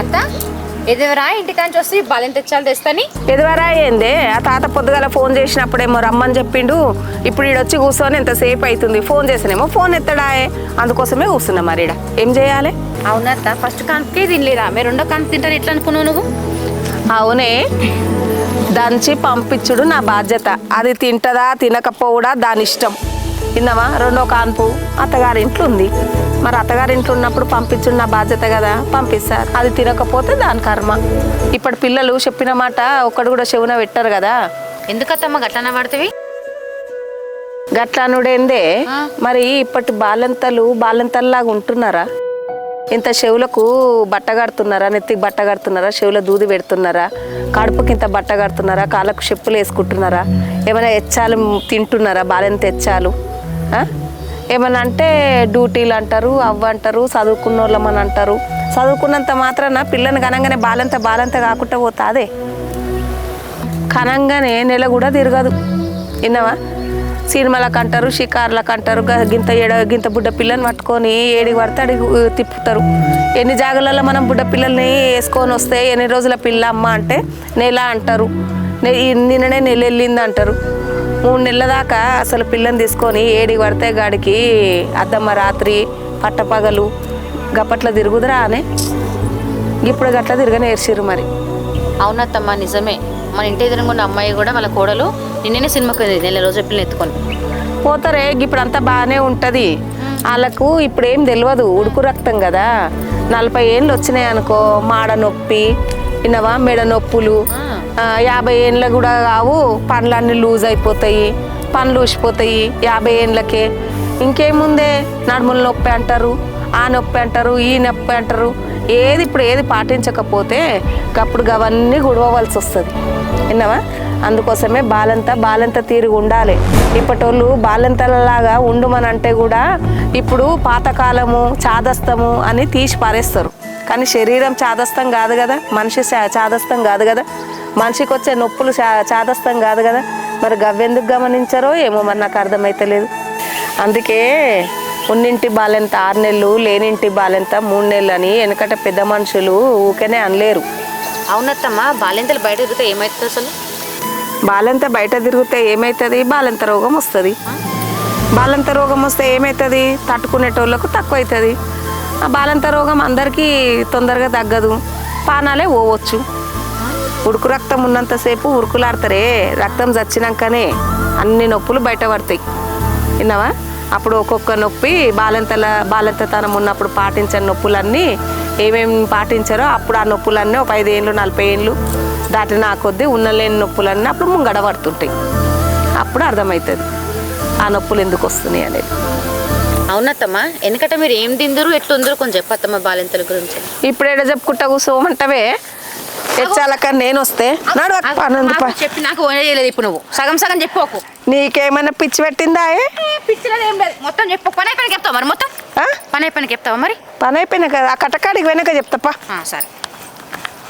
అత్త ఎదువరా? ఇంటికాంచి వస్తే బలం తెచ్చాలి తెస్తాని? ఎదువరా ఏందే? ఆ తాత పొద్దుగాల ఫోన్ చేసినప్పుడేమో రమ్మని చెప్పిండు. ఇప్పుడు ఈడొచ్చి కూర్చొని ఎంతసేపు అవుతుంది ఫోన్ చేసినేమో ఫోన్ ఎత్తడాయే. అందుకోసమే కూర్చున్నా మరి ఏం చేయాలి? అవునత్త ఫస్ట్ కాన్పుకే తినలేదా? మీరు రెండో కాన్పు తింటాను ఎట్లా అనుకున్నావు నువ్వు? అవునే. దంచి పంపించుడు నా బాధ్యత. అది తింటదా తినకపోవడా దాని ఇష్టం. విన్నావా రెండో కాన్పు. అత్తగారి ఇంట్లో ఉంది మరి అత్తగారి ఇంట్లో ఉన్నప్పుడు పంపించుడు నా బాధ్యత కదా? పంపిస్తారు. అది తినకపోతే దాని కర్మ. ఇప్పటి పిల్లలు చెప్పిన మాట ఒక్కడు కూడా చెవున పెట్టరు కదా? ఎందుకత్తమ్మ గట్లన పడుతుంది గట్లానుడేందే. మరి ఇప్పటి బాలంతలు బాలంతల్లాగా ఉంటున్నారా? ఇంత చెవులకు బట్ట కడుతున్నారా నెత్తికి బట్ట కడుతున్నారా చెవుల దూది పెడుతున్నారా? కడుపుకి ఇంత బట్ట కడుతున్నారా కాళ్ళకు చెప్పులు వేసుకుంటున్నారా? ఏమైనా ఎచ్చాలు తింటున్నారా? బాలెంత ఎచ్చాలు ఆ? ఏమన్నా అంటే డ్యూటీలు అంటారు అవ్వ అంటారు చదువుకున్న వాళ్ళమని అంటారు చదువుకున్నంత మాత్రాన పిల్లని కనంగానే బాలంత బాలంత కాకుండా పోతాదే. కనంగానే నెల కూడా తిరగదు. విన్నావా? సినిమాలకు అంటారు షికార్లకు అంటారు గింత ఏడ గింత బుడ్డ పిల్లని పట్టుకొని ఏడికి పడితే అడిగి తిప్పుతారు. ఎన్ని జాగలలో మనం బుడ్డ పిల్లల్ని వేసుకొని వస్తే ఎన్ని రోజుల పిల్ల అమ్మ అంటే నెల అంటారు. నిన్ననే నెల వెళ్ళింది అంటారు మూడు నెలల దాకా అసలు పిల్లని తీసుకొని ఏడికి పడితే గాడికి అద్దమ్మ రాత్రి పట్టపగలు గప్పట్ల తిరుగుదురా అని. ఇప్పుడు గట్ల తిరగ నేర్చిర్రు మరి. అవునత్తమ్మ నిజమే. మన ఇంటి ఎదురుగున్న అమ్మాయి కూడా వాళ్ళ కోడలు నిన్ననే సినిమాకి వెళ్ళింది నెల రోజు పిల్లలు ఎత్తుకొని. పోతారే ఇప్పుడు అంతా బాగానే ఉంటుంది వాళ్ళకు ఇప్పుడు ఏం తెలియదు ఉడుకు రక్తం కదా. నలభై ఏళ్ళు వచ్చినాయి అనుకో మాడ నొప్పి విన్నవా మెడ నొప్పులు. యాభై ఏళ్ళ కూడా కావు. పండ్లన్నీ లూజ్ అయిపోతాయి పండ్లు ఊసిపోతాయి. యాభై ఏళ్ళకే. ఇంకేముందే? నడుముల నొప్పి అంటారు ఆ నొప్పి అంటారు ఈ నొప్పి అంటారు. ఏది ఇప్పుడు ఏది పాటించకపోతే అప్పుడు అవన్నీ గుడవలసి వస్తుంది. విన్నావా? అందుకోసమే బాలంతా బాలంత తీరుగా ఉండాలి. ఇప్పటోళ్ళు బాలంతలలాగా ఉండమనంటే కూడా ఇప్పుడు పాతకాలము చాదస్తము అని తీసి పారేస్తారు. కానీ శరీరం చాదస్తం కాదు కదా? మనిషి చా- చాదస్తం కాదు కదా? మనిషికి వచ్చే నొప్పులు చా చాదస్తం కాదు కదా. మరి గవ్వెందుకు గమనించారో ఏమో మరి నాకు అర్థమైతలేదు. అందుకే ఉన్నింటి బాలెంత ఆరు నెలలు లేనింటి బాలెంత మూడు నెలలు అని వెనకట పెద్ద మనుషులు ఊకనే అనలేరు. అవునత్తమ్మ బాలింతలు బయట తిరిగితే ఏమవుతుంది అసలు? బాలంత బయట తిరిగితే ఏమవుతుంది బాలంత రోగం వస్తుంది. బాలంత రోగం వస్తే ఏమవుతుంది తట్టుకునేటోళ్ళకు తక్కువ అవుతుంది ఆ బాలంత రోగం అందరికీ తొందరగా తగ్గదు. పానాలే పోవచ్చు. ఉడుకు రక్తం ఉన్నంతసేపు ఉరుకులాడతారే. రక్తం చచ్చినాకనే అన్ని నొప్పులు బయట పడతాయి విన్నావా? అప్పుడు ఒక్కొక్క నొప్పి బాలంతల బాలంతతనం ఉన్నప్పుడు పాటించని నొప్పులన్నీ ఏమేమి పాటించారో అప్పుడు ఆ నొప్పులన్నీ ఒక ఐదు ఏళ్ళు నలభై ఏళ్ళు దాటిన ఆ కొద్దీ ఉన్నలేని నొప్పులన్నీ అప్పుడు ముంగడ పడుతుంటాయి అప్పుడు అర్థమవుతుంది ఆ నొప్పులు ఎందుకు వస్తున్నాయి అనేది. అవునత్తమ్మ ఎందుకంటే మీరు ఏం తిందరు ఎట్లుందరు కొంచెం చెప్పత్తమ్మ బాలింతల గురించి. ఇప్పుడు ఏడ చెప్పుకుంటా కూర్చోమంటావే. తెచ్చాలక నేను వస్తే. నడు అక్క, చెప్పి నాకు చేయలేదు ఇప్పుడు నువ్వు. సగం సగం చెప్పోకు నీకేమైనా పిచ్చి పెట్టిందా? పిచ్చిలేదు ఏం లేదు మొత్తం చెప్పు పని అయిపోయిన చెప్తావు మరి మొత్తం? పని అయిపోయిన చెప్తావా మరి? పని అయిపోయినా కదా ఆ కట్టకాడికి వెనక చెప్తాపా సరే.